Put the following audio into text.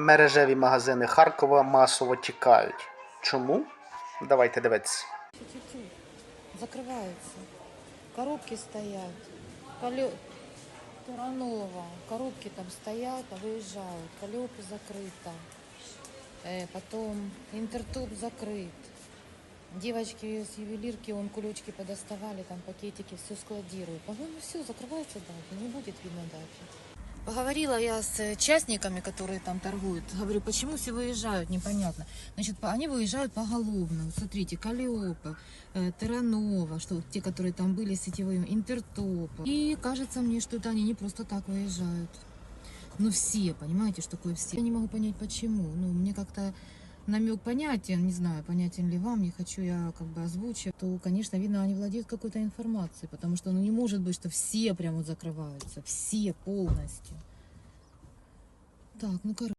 мережеві магазини Харкова масово тікають. Чому? Давайте дивитися. Тю-тю-тю. Закрывается. Коробки стоят. Коле... Туранова. Коробки там стоят, а выезжают. Колёпа закрыто. Э, потом интертоп закрыт. Девочки с ювелирки, он кулечки подоставали, там пакетики, все складируют. По-моему, все, закрывается дальше, не будет видно дальше. Поговорила я с э, частниками, которые там торгуют. Говорю, почему все выезжают, непонятно. Значит, по- они выезжают поголовно. Вот смотрите, Калиопа, э, Таранова, что вот те, которые там были сетевыми, Интертоп. И кажется мне, что это они не просто так выезжают. Ну все, понимаете, что такое все. Я не могу понять, почему. Ну, мне как-то намек понятен, не знаю, понятен ли вам, не хочу я как бы озвучивать, то, конечно, видно, они владеют какой-то информацией, потому что, ну, не может быть, что все прям вот закрываются, все полностью. Так, ну, короче.